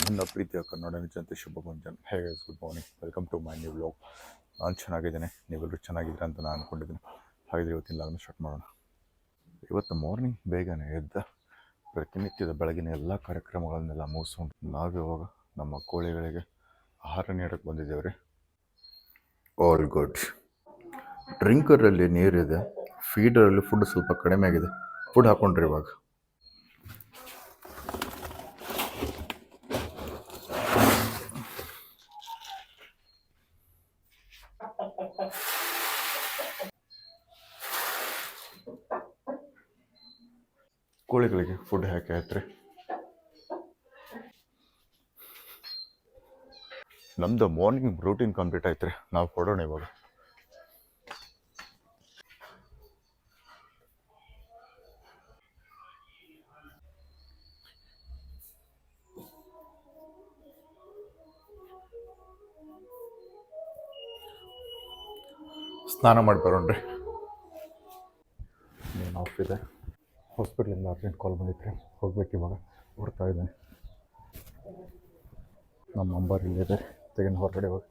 ನನ್ನ ಪ್ರೀತಿಯ ಕನ್ನಡ ಜನತೆ ಶುಭ ಹೇ ಹೇಗೆ good morning welcome to my new vlog ನಾನು ಚೆನ್ನಾಗಿದ್ದೇನೆ. ನೀವೆಲ್ಲರೂ ಚೆನ್ನಾಗಿದ್ದೀರ ಅಂತ ನಾನು ಅಂದ್ಕೊಂಡಿದ್ದೀನಿ ಹಾಗಿದ್ರೆ ಇವತ್ತಿನ ಲಾಗ್ನ ಸ್ಟಾರ್ಟ್ ಮಾಡೋಣ. ಇವತ್ತು ಮಾರ್ನಿಂಗ್ ಬೇಗನೆ ಎದ್ದ ಪ್ರತಿನಿತ್ಯದ ಬೆಳಗಿನ ಎಲ್ಲ ಕಾರ್ಯಕ್ರಮಗಳನ್ನೆಲ್ಲ ಮುಗಿಸ್ಕೊಂಡು ನಾವಿವಾಗ ನಮ್ಮ ಕೋಳಿಗಳಿಗೆ ಆಹಾರ ನೀಡಕ್ಕೆ ಬಂದಿದ್ದೇವೆ ರೀ. ಆಲ್ ಗುಡ್ ಡ್ರಿಂಕರಲ್ಲಿ ನೀರಿದೆ. ಫೀಡರಲ್ಲಿ ಫುಡ್ ಸ್ವಲ್ಪ ಕಡಿಮೆ ಆಗಿದೆ. ಫುಡ್ ಹಾಕೊಂಡ್ರಿ ಇವಾಗ. ಕೋಳಿಗಳಿಗೆ ಫುಡ್ ಹಾಕಿ ಆಯ್ತ್ರಿ. ನಮ್ದು ಮಾರ್ನಿಂಗ್ ರೂಟೀನ್ ಕಂಪ್ಲೀಟ್ ಆಯ್ತು ರೀ ನಾವು ಕೊಡೋಣ ಇವಾಗ. ಸ್ನಾನ ಮಾಡಿ ಬರೋಣ್ರಿ. ಏನು ಆಫ್ ಇದೆ. ಹಾಸ್ಪಿಟ್ಲಿಂದ ಅರ್ಜೆಂಟ್ ಕಾಲ್ ಬಂದಿತ್ತು ಹೋಗ್ಬೇಕು ಇವಾಗ. ಹೊರ್ತಾ ಇದ್ದೀನಿ. ನಮ್ಮ ನಂಬರ್ ಇಲ್ಲಿದೆ ತೆಗೆದು ಹೊರಗಡೆ ಹೋಗಿ.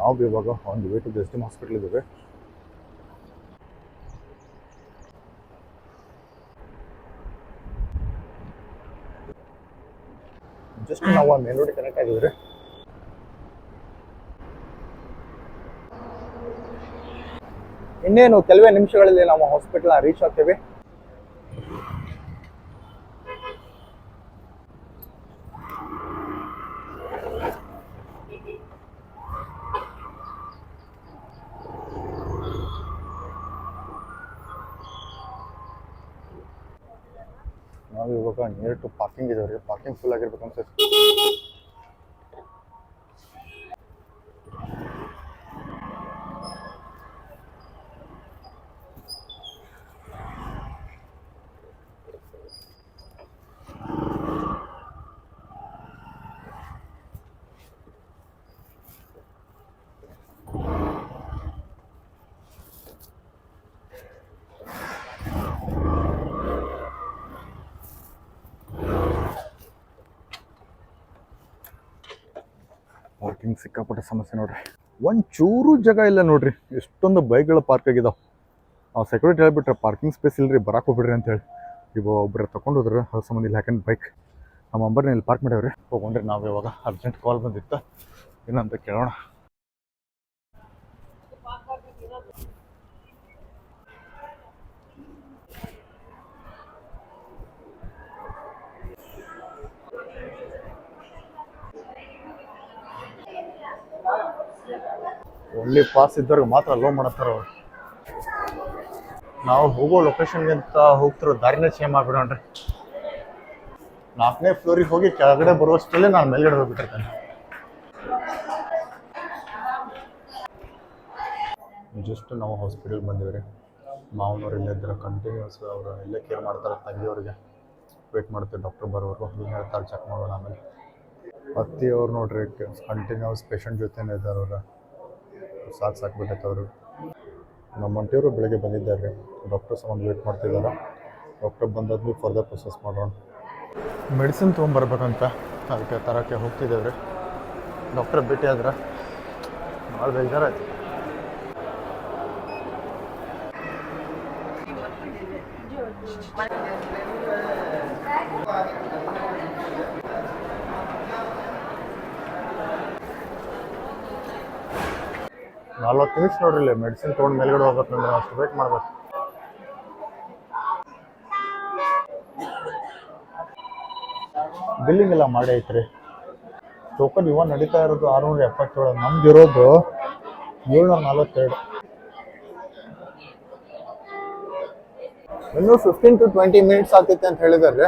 ನಾವು ಇವಾಗ ಒಂದು way to S D hospital ಇದ್ದೇವೆ ಜಸ್ಟ್ ನಾವು ಮೇನ್ ರೋಡ್ ಕನೆಕ್ಟ್ ಆಗಿದ್ರಿ ಇನ್ನೇನು ಕೆಲವೇ ನಿಮಿಷಗಳಲ್ಲಿ ನಾವು ಹಾಸ್ಪಿಟಲ್ ರೀಚ್ ಆಗ್ತೇವೆ ನಾವು ಇವಾಗ ನಿಯರ್ ಟು ಪಾರ್ಕಿಂಗ್ ಇದಾವೆ ರೀ ಪಾರ್ಕಿಂಗ್ ಫುಲ್ ಆಗಿರ್ಬೇಕು ಅನ್ಸುತ್ತೆ ಪಾರ್ಕಿಂಗ್ ಸಿಕ್ಕಾಪಟ್ಟೆ ಸಮಸ್ಯೆ ನೋಡ್ರಿ. ಒಂದು ಚೂರು ಜಾಗ ಇಲ್ಲ ನೋಡ್ರಿ. ಎಷ್ಟೊಂದು ಬೈಕ್ಗಳು ಪಾರ್ಕ್ ಆಗಿದಾವೆ. ಆ ಸೆಕ್ಯೂರಿಟಿ ಹೇಳ್ಬಿಟ್ರೆ ಪಾರ್ಕಿಂಗ್ ಸ್ಪೇಸ್ ಇಲ್ಲರಿ ಬರಕ್ಕೆ ಹೋಗ್ಬಿಡ್ರಿ ಅಂತೇಳಿ ಈಗ ಒಬ್ಬರು ತಗೊಂಡು ಹೋದ್ರೆ ಅದ್ರ ಸಂಬಂಧ ಇಲ್ಲಿ ಹಾಕೊಂಡು ಬೈಕ್ ನಮ್ಮ ಅಂಬರ್ನ ಇಲ್ಲಿ ಪಾರ್ಕ್ ಮಾಡ್ಯಾವ್ರಿ ಹೋಗೊಂಡ್ರಿ ನಾವು ಇವಾಗ ಅರ್ಜೆಂಟ್ ಕಾಲ್ ಬಂದಿತ್ತು. ಏನಂತ ಕೇಳೋಣ. ಒಳ್ಳೆ ಪಾಸ್ ಇದ್ದವ್ರಿಗೆ ಮಾತ್ರ ಲೋ ಮಾಡತ್ತಾರ ಅವ್ರು. ನಾವು ಹೋಗೋ ಲೊಕೇಶನ್ಗಿಂತ ಹೋಗ್ತಿರೋ ದಾರಿನೇ ಚೇಂಜ್ ಮಾಡ್ಬಿಡೋಣ್ರಿ ನಾಲ್ಕನೇ ಫ್ಲೋರಿಗೆ ಹೋಗಿ ಕೆಳಗಡೆ ಬರುವಷ್ಟಲ್ಲೇ ನಾನು ಮೇಲ್ಗಡೆ ಹೋಗ್ಬಿಟ್ಟಿರ್ತೇನೆ. ಜಸ್ಟ್ ನಾವು ಹಾಸ್ಪಿಟಲ್ ಬಂದಿವಿ ರೀ. ಮಾವನವ್ರು ಇಲ್ಲೇ ಇದ್ರೆ ಕಂಟಿನ್ಯೂಸ್ ಅವರು ಇಲ್ಲೇ ಕೇರ್ ಮಾಡ್ತಾರೆ ತಂಗಿಯವ್ರಿಗೆ. ವೇಟ್ ಮಾಡ್ತೀವಿ ಡಾಕ್ಟರ್ ಬರೋರು ಏನು ಹೇಳ್ತಾರೆ ಚೆಕ್ ಮಾಡೋಣ ಆಮೇಲೆ. ಅತ್ತಿಯವ್ರು ನೋಡ್ರಿ ಕಂಟಿನ್ಯೂಸ್ ಪೇಷಂಟ್ ಜೊತೆನೇ ಇದ್ದಾರೆ ಅವ್ರು. ಸಾಕು ಸಾಕ್ಬಿಟ್ಟೈತೆ ಅವರು. ನಮ್ಮ ಅಂಟಿಯವರು ಬೆಳಗ್ಗೆ ಬಂದಿದ್ದಾರೆ. ಡಾಕ್ಟರ್ ಸಂಬಂಧ ವೇಟ್ ಮಾಡ್ತಿದ್ದಾರೆ. ಡಾಕ್ಟರ್ ಬಂದಾದ್ಮೇಲೆ ಫರ್ದರ್ ಪ್ರೊಸೆಸ್ ಮಾಡೋಣ. ಮೆಡಿಸಿನ್ ತೊಗೊಂಬರ್ಬೇಕಂತ ಅದಕ್ಕೆ ತರೋಕ್ಕೆ ಹೋಗ್ತಿದ್ದೇವೆ ರೀ. ಡಾಕ್ಟರ್ ಭೇಟಿ ಆದ್ರೆ? ಭಾಳ ಬೇಜಾರಾಯ್ತು. ನಿಮಿಷ ನೋಡ್ರಿ ಮೆಡಿಸಿನ್ ತೊಗೊಂಡು ಮೇಲ್ಗಡೆ ಹೋಗ್ಬೇಕಂದ್ರೆ ಅಷ್ಟು ವೇಟ್ ಮಾಡ್ಬೇಕು. ಬಿಲ್ಲಿಂಗ್ ಎಲ್ಲ ಮಾಡಿ ಐತ್ರಿ. ಟೋಕನ್ ಇವಾಗ ನಡೀತಾ ಇರೋದು ಆರುನೂರ ಎಪ್ಪತ್ತೇಳು, ನಮ್ದು ಇರೋದು ಏಳ್ನೂರ ನಲವತ್ತೆರಡು. ಇನ್ನೂ ಫಿಫ್ಟೀನ್ ಟು ಟ್ವೆಂಟಿ ಮಿನಿಟ್ಸ್ ಆಗ್ತೈತೆ ಅಂತ ಹೇಳಿದಾರೆ.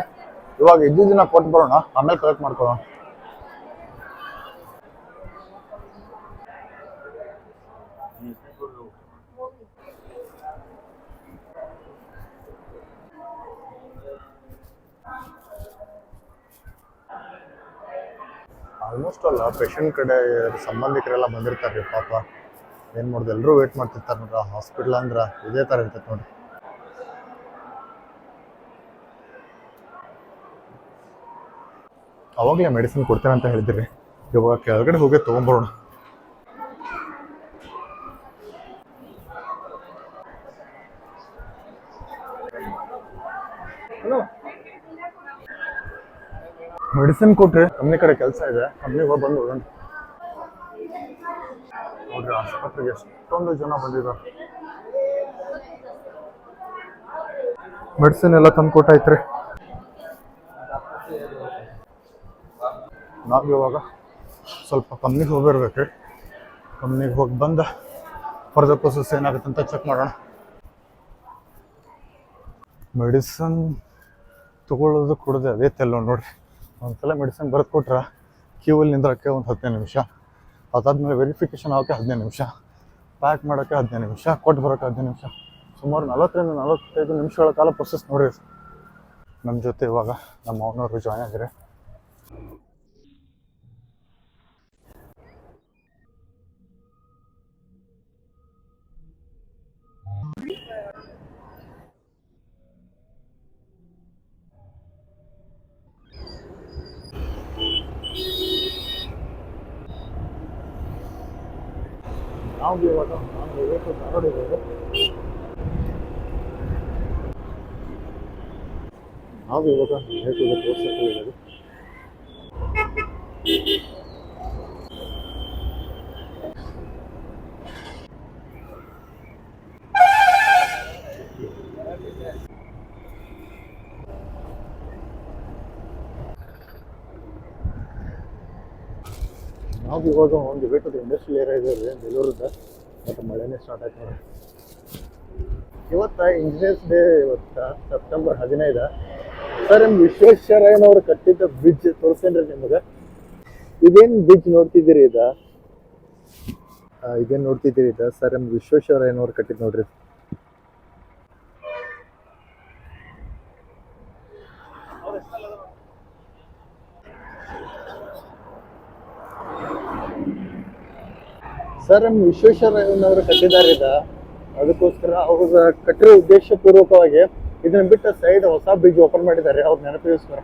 ಇವಾಗ ಇದ್ದಿದ್ದನ್ನ ದಿನ ಕೊಟ್ಟು ಬರೋಣ, ಆಮೇಲೆ ಕಲೆಕ್ಟ್ ಮಾಡ್ಕೊಳ್ಳೋಣ. ಆಲ್ಮೋಸ್ಟ್ ಅಲ್ಲ ಪೇಷಂಟ್ ಕಡೆ ಸಂಬಂಧಿಕರೆಲ್ಲ ಬಂದಿರ್ತಾರೆ ರೀ, ಪಾಪ. ಏನು ಮಾಡೋದು? ಎಲ್ಲರೂ ವೇಟ್ ಮಾಡ್ತಿರ್ತಾರೆ ನೋಡ್ರಿ ಹಾಸ್ಪಿಟ್ಲ್ ಅಂದ್ರೆ ಇದೇ ಥರ ಇರ್ತೈತೆ ನೋಡ್ರಿ. ಅವಾಗಲೇ ಮೆಡಿಸಿನ್ ಕೊಡ್ತೇನೆ ಅಂತ ಹೇಳಿದ್ರಿ. ಇವಾಗ ಕೆಳಗಡೆ ಹೋಗಿ ತೊಗೊಂಬರೋಣ. ಮೆಡಿಸಿನ್ ಕೊಟ್ರಿ ಕಂಪ್ನಿ ಕಡೆ ಕೆಲಸ ಇದೆ. ಕಂಪ್ನಿಗೆ ಹೋಗಿ ಬಂದು ಹೋಗೋಣ ನೋಡ್ರಿ, ಆಸ್ಪತ್ರೆಗೆ ಎಷ್ಟೊಂದು ಜನ ಬಂದಿದ್ದಾರೆ ಮೆಡಿಸಿನ್ ಎಲ್ಲ ತಂದು ಕೊಟ್ಟಾಯ್ತ್ರಿ. ನಾವು ಇವಾಗ ಸ್ವಲ್ಪ ಕಂಪ್ನಿಗೆ ಹೋಗಿರ್ಬೇಕ್ರಿ. ಕಂಪ್ನಿಗೆ ಹೋಗಿ ಬಂದ ಫರ್ದರ್ ಪ್ರೊಸೆಸ್ ಏನಾಗುತ್ತೆ ಅಂತ ಚೆಕ್ ಮಾಡೋಣ. ಮೆಡಿಸನ್ ತಗೊಳ್ಳೋದು ಕೊಡೋದು ಅದೇ ತೆಲ್ಲ ನೋಡ್ರಿ. ಒಂದ್ಸಲ ಮೆಡಿಸಿನ್ ಬರೆದು ಕೊಟ್ರೆ ಕ್ಯೂವಲ್ಲಿ ನಿಂದ್ರಕ್ಕೆ ಒಂದು ಹದಿನೈದು ನಿಮಿಷ. ಅದಾದ್ಮೇಲೆ ವೆರಿಫಿಕೇಷನ್ ಆಗೋಕ್ಕೆ ಹದಿನೈದು ನಿಮಿಷ. ಪ್ಯಾಕ್ ಮಾಡೋಕ್ಕೆ ಹದಿನೈದು ನಿಮಿಷ. ಕೊಟ್ಟು ಬರೋಕ್ಕೆ ಹದಿನೈದು ನಿಮಿಷ. ಸುಮಾರು ನಲವತ್ತರಿಂದ ನಲವತ್ತೈದು ನಿಮಿಷಗಳ ಕಾಲ ಪ್ರೊಸೆಸ್ ನೋಡಿರಿ. ನಮ್ಮ ಜೊತೆ ಇವಾಗ ನಮ್ಮ ಅವನವರು ಜಾಯ್ನ್ ಆಗಿದ್ದಾರೆ. ನಾವು ಇವಾಗ ನಾನು ಇವತ್ತು ಧಾರವಾಡ ಇರೋದು ನಾವು ಇವಾಗ ನೇಟಿಗೆ ತೋರ್ಸಕ್ಕೆ ಇರೋದು ನಾವು ಇವಾಗ ಒಂದು ವೇಟದ ಇಂಡಸ್ಟ್ರಿಯಲ್ ಏರಿಯಾ ಇದೆ ಬೆಂಗಳೂರದ ಮತ್ತು ಮಳೆನೇ ಸ್ಟಾರ್ಟ್ ಆಯ್ತು ಇವತ್ತು ಇಂಜಿನಿಯರ್ಸ್ ಡೇ ಇವತ್ತ ಸೆಪ್ಟೆಂಬರ್ ಹದಿನೈದು. ಸರ್ ನಿಮ್ಮ ವಿಶ್ವೇಶ್ವರಯ್ಯನವರು ಕಟ್ಟಿದ್ದ ಬ್ರಿಡ್ಜ್ ತೋರಿಸ್ತೇನೆ ನಿಮಗೆ. ಇದೇನು ಬ್ರಿಡ್ಜ್ ನೋಡ್ತಿದ್ದೀರಿ ಇದ? ಇದೇನು ಇದೇನ್ ನೋಡ್ತಿದ್ದೀರಿ ಇದ? ಸರ್ ಎಂ ವಿಶ್ವೇಶ್ವರಯ್ಯನವರು ಕಟ್ಟಿದ್ದು ನೋಡ್ರಿ. ಸರ್ ಎಂ ವಿಶ್ವೇಶ್ವರಯ್ಯನವರು ಕಟ್ಟಿದ್ದಾರೆ ಇದ ಅದಕ್ಕೋಸ್ಕರ ಅವ್ರ ಕಟ್ಟಿರೋ ಉದ್ದೇಶಪೂರ್ವಕವಾಗಿ ಇದನ್ನ ಬಿಟ್ಟು ಸೈಡ್ ಹೊಸ ಬ್ರಿಡ್ಜ್ ಓಪನ್ ಮಾಡಿದ್ದಾರೆ. ಅವ್ರ ನೆನಪಿಗೋಸ್ಕರ.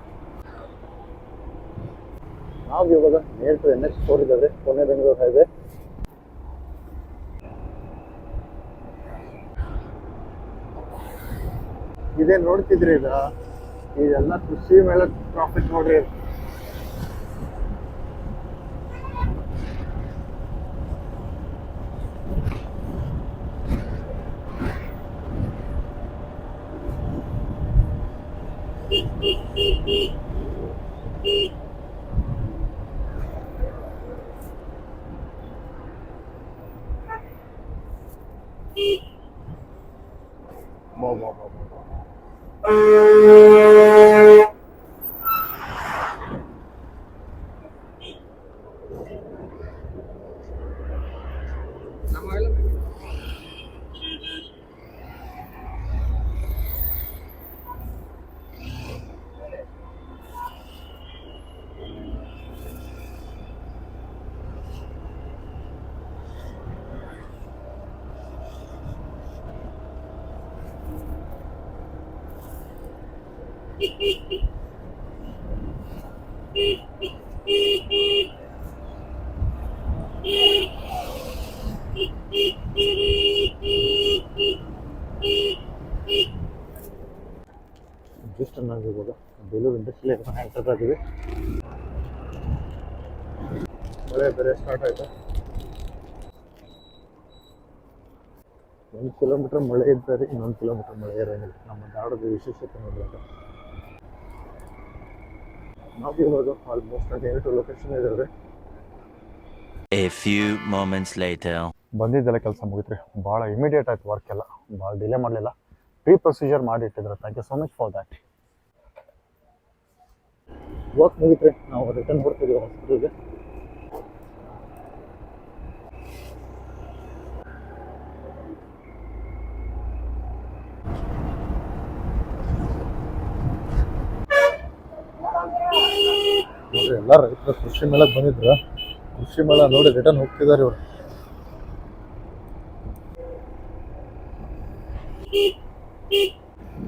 ನಾವು ಇವಾಗ ನೇರ್ ಎನ್ ಎಚ್ ಫೋರ್ ಇದ್ದಾರೆ ಕೊನೆ ಬೆಂಗಳೂರು ಹೈವೇ ಇದೇ ನೋಡ್ತಿದ್ರಿ ಈಗ? ಇದೆಲ್ಲ ಕೃಷಿ ಮೇಲೆ ಪ್ರಾಫಿಟ್ ನೋಡ್ರಿ. 冇冇冇冇。ಜಸ್ಟ್ ನಾವು ಇವಾಗ ಬೇಲೂರು ಇಂಡಸ್ಟ್ರಿಯಲ್ ಎಂಟರ್ ಆಗಿವಿ ಮಳೆ ಬೇರೆ ಸ್ಟಾರ್ಟ್ ಆಯ್ತು? ಒಂದು ಕಿಲೋಮೀಟರ್ ಮಳೆ ಇದ್ದಾರೆ ಇನ್ನೊಂದು ಕಿಲೋಮೀಟರ್ ಮಳೆ ಇರೋಂಗಿಲ್ಲ. ನಮ್ಮ ದಾಡದ ವಿಶೇಷತೆ ನೋಡ್ಬೇಕು. ನಾವು ಇವಾಗ ಆಲ್ಮೋಸ್ಟ್ ನಿಯರ್ ಟು ಲೊಕೇಶನ್ ಇದ್ದಾವೆ ಎ ಫ್ಯೂ ಮೊಮೆಂಟ್ಸ್ ಲೇಟರ್ ಬಂದಿದ್ದೆಲ್ಲ ಕೆಲಸ ಮುಗಿತ್ರಿ. ಭಾಳ ಇಮಿಡಿಯೇಟ್ ಆಯ್ತು ವರ್ಕ್ ಎಲ್ಲ. ಭಾಳ ಡಿಲೇ ಮಾಡಲಿಲ್ಲ. ಪ್ರೀ ಪ್ರೊಸೀಜರ್ ಮಾಡಿ ಇಟ್ಟಿದ್ರು. Thank you so much for that work ಮುಗಿತ್ರಿ. ನಾವು ರಿಟರ್ನ್ ಬರ್ತಿದ್ದೀವಿ ಹಾಸ್ಪಿಟಲ್ಗೆ ನೋಡ್ರಿ ಎಲ್ಲ ರೈತರು ಕೃಷಿ ಮೇಳಕ್ಕೆ ಬಂದಿದ್ರು. ಕೃಷಿ ಮೇಳ ನೋಡಿ ರಿಟರ್ನ್ ಹೋಗ್ತಿದ್ದಾರೆ ಇವರು.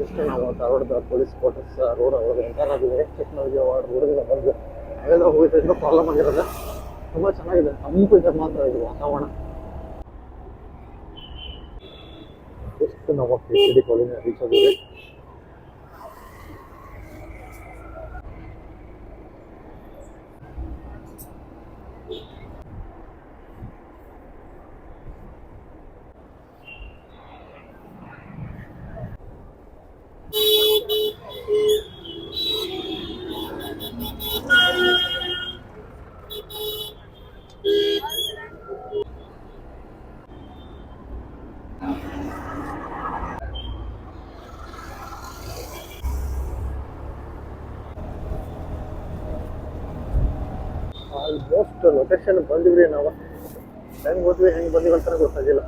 ಇಷ್ಟು ನಾವು ಧಾರವಾಡದ ಪೊಲೀಸ್ ಕ್ವಾರ್ಟರ್ಸ್ ರೋಡ್ ಒಳಗೆ ಎಂಟರ್ ಆಗಿದೆ ಟೆಕ್ನಾಲಜಿ ಅವಾರ್ಡ್ ರೋಡಿಗೆ ಬಂದು ಅವೆಲ್ಲ ಹೋಗಿದ್ದರಿಂದ ಪ್ರಾಬ್ಲಮ್ ಆಗಿರೋದು. ತುಂಬ ಚೆನ್ನಾಗಿದೆ. ತಂಪು ಇದೆ ಮಾತ್ರ ಇದು ವಾತಾವರಣ. ಎಷ್ಟು ನಾವು ಕೆ ಸಿ ಡಿ ಕಾಲೇಜಿನ ರೀಚ್ ಆಗಿದೆ ಲೊಕೇಶನ್ ಬಂದಿವ್ರಿ ನಾವು ಹೆಂಗೆ ಹೋದ್ವಿ ಹೆಂಗೆ ಬಂದಿವಿ ಅಂತ ಗೊತ್ತಾಗಿಲ್ಲ.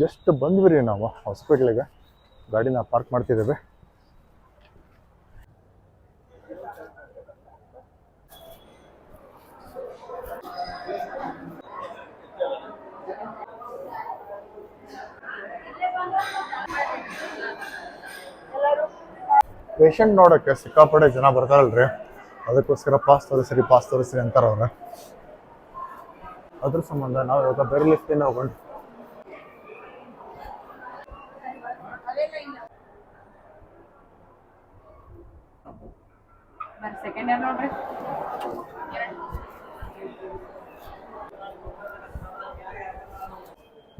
ಜಸ್ಟ್ ಬಂದ್ವಿ ರೀ ನಾವು ಹಾಸ್ಪಿಟ್ಲಿಗೆ ಗಾಡಿನ ಪಾರ್ಕ್ ಮಾಡ್ತಿದ್ದೇವೆ. ಪೇಷಂಟ್ ನೋಡೋಕ್ಕೆ ಸಿಕ್ಕಾಪಟ್ಟೆ ಜನ ಬರ್ತಾರಲ್ರಿ. ಅದಕ್ಕೋಸ್ಕರ ಪಾಸ್ ತೋರಿಸ್ರಿ ಪಾಸ್ ತೋರಿಸ್ರಿ ಅಂತಾರೆ ಅವ್ರೆ ಅದ್ರ ಸಂಬಂಧ ನಾವು ಇವಾಗ ಬೇರೆ ಲಿಫ್ಟಿಂದ ಹೋಗೋಣ ಸೆಕೆಂಡ್ ಇಯರ್ ನೋಡ್ರಿ.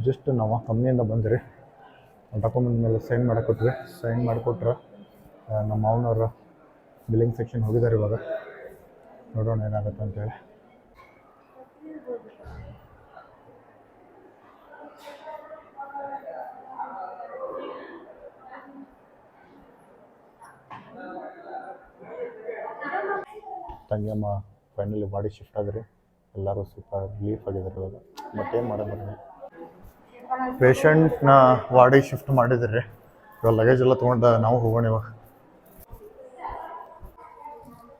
ಜಸ್ಟ್ ನಾವು ಕಂಪ್ನಿಯಿಂದ ಬಂದ್ರಿ. ಡಾಕ್ಯುಮೆಂಟ್ ಮೇಲೆ ಸೈನ್ ಮಾಡಕೊಟ್ವಿ ಸೈನ್ ಮಾಡಿಕೊಟ್ರೆ ನಮ್ಮ ಮಾವನವರು ಬಿಲ್ಲಿಂಗ್ ಸೆಕ್ಷನ್ ಹೋಗಿದ್ದಾರೆ ಇವಾಗ. ನೋಡೋಣ ಏನಾಗುತ್ತೆ ಅಂತೇಳಿ ತಂಗಿಯಮ್ಮ ಫೈನಲಿ ಬಾಡಿ ಶಿಫ್ಟ್ ಆದ್ರಿ. ಎಲ್ಲರೂ ಸ್ವಲ್ಪ ರಿಲೀಫ್ ಆಗಿದ್ದಾರೆ ಇವಾಗ. ಮತ್ತೆ ಏನು ಮಾಡೋದು ಪೇಷಂಟ್ನ ವಾರ್ಡಿಗೆ ಶಿಫ್ಟ್ ಮಾಡಿದ್ರಿ. ಇವಾಗ ಲಗೇಜ್ ಎಲ್ಲ ತೊಗೊಂಡು ನಾವು ಹೋಗೋಣ ಇವಾಗ.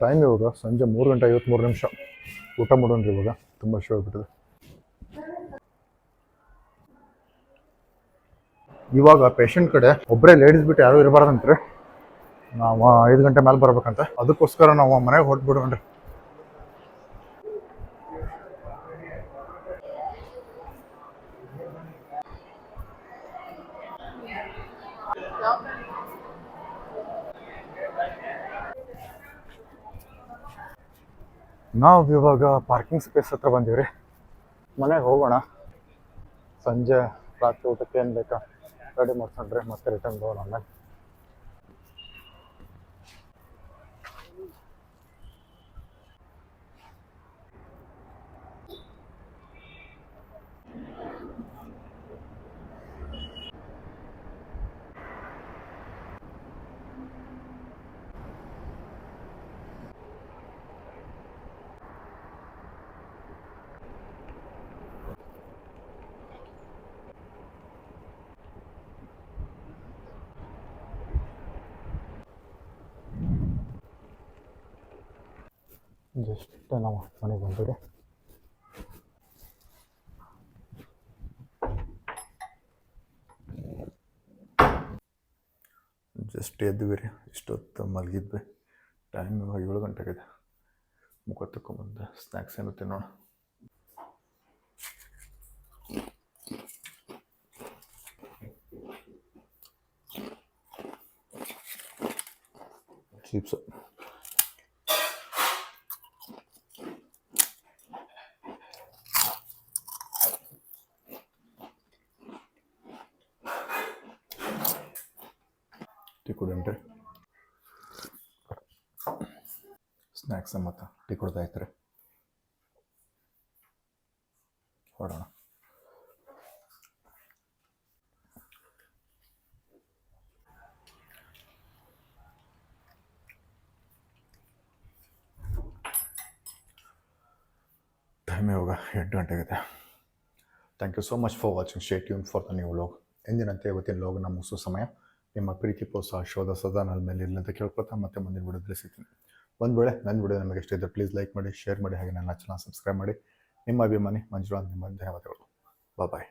ಟೈಮ್ ಇವಾಗ ಸಂಜೆ ಮೂರು ಗಂಟೆ ಐವತ್ತ್ಮೂರು ನಿಮಿಷ. ಊಟ ಮಾಡೋಣ್ರಿ ಇವಾಗ. ತುಂಬ ಶೋ ಆಗ್ಬಿಟ್ಟಿದೆ. ಇವಾಗ ಪೇಷಂಟ್ ಕಡೆ ಒಬ್ಬರೇ ಲೇಡೀಸ್ ಬಿಟ್ಟು ಯಾರೂ ಇರಬಾರ್ದಂತ್ರಿ. ನಾವು ಐದು ಗಂಟೆ ಮೇಲೆ ಬರ್ಬೇಕಂತ. ಅದಕ್ಕೋಸ್ಕರ ನಾವು ಮನೆಗೆ ಹೊಟ್ಬಿಡೋಣ್ರಿ ನಾವು ಇವಾಗ ಪಾರ್ಕಿಂಗ್ ಸ್ಪೇಸ್ ಹತ್ರ ಬಂದೀವಿ ಮನೆಗೆ ಹೋಗೋಣ. ಸಂಜೆ ರಾತ್ರಿ ಊಟಕ್ಕೆ ಏನು ಬೇಕಾ? ರೆಡಿ ಮಾಡ್ಕೊಂಡ್ರೆ ಮತ್ತೆ ರಿಟರ್ನ್ ಆಮೇಲೆ ಜಸ್ಟ್ ನಾವು ಮನೆಗೆ ಬಂದಿರಿ ಜಸ್ಟ್ ಎದ್ವಿ ರೀ ಇಷ್ಟೊತ್ತು ಮಲಗಿದ್ವಿ. ಟೈಮ್ ಇವಾಗ ಏಳು ಗಂಟೆಗಿದೆ ಮುಖ ತಗೊಂಬಂದು ಸ್ನ್ಯಾಕ್ಸ್ ಏನು ತಿನ್ನೋಣ. ಚಿಪ್ಸ್ ಸ್ಟೂಡೆಂಟ್ರೆ ಸ್ನ್ಯಾಕ್ಸ್ ಮತ್ತು ಟೀ ಕೊಡ್ತಾ ಇರ್ತಾರೆ ಹೊಡೋಣ ಟೈಮ್ ಇವಾಗ ಎಂಟು ಗಂಟೆ ಆಗಿದೆ thank you so much for watching stay tune for the new vlog ಎಂದಿನಂತೆ ಇವತ್ತಿನ ವ್ಲಾಗ್ನ ಮುಗಿಸೋ ಸಮಯ ನಿಮ್ಮ ಪ್ರೀತಿ ಪ್ರೋತ್ಸಾಹ ಶೋಧ, ಸದಾ ನನ್ನ ಮೇಲೆ ಇರಲಿ ಅಂತ ಕೇಳ್ಕೊಳ್ತಾ ಮತ್ತೆ ಮುಂದಿನ ವಿಡಿಯೋ ಸಿಗ್ತೀನಿ. ಒಂದು ವೇಳೆ ನನ್ನ ವಿಡಿಯೋ ನಮಗೆ ಇಷ್ಟ ಇದ್ದರೆ ಪ್ಲೀಸ್ ಲೈಕ್ ಮಾಡಿ ಶೇರ್ ಮಾಡಿ, ಹಾಗೆ ನನ್ನ ಚಾನಲ್ ಸಬ್ಸ್ಕ್ರೈಬ್ ಮಾಡಿ. ನಿಮ್ಮ ಅಭಿಮಾನಿ ಮಂಜುನಾಥ್, ನಿಮ್ಮ ಧನ್ಯವಾದಗಳು. ಬಾಯ್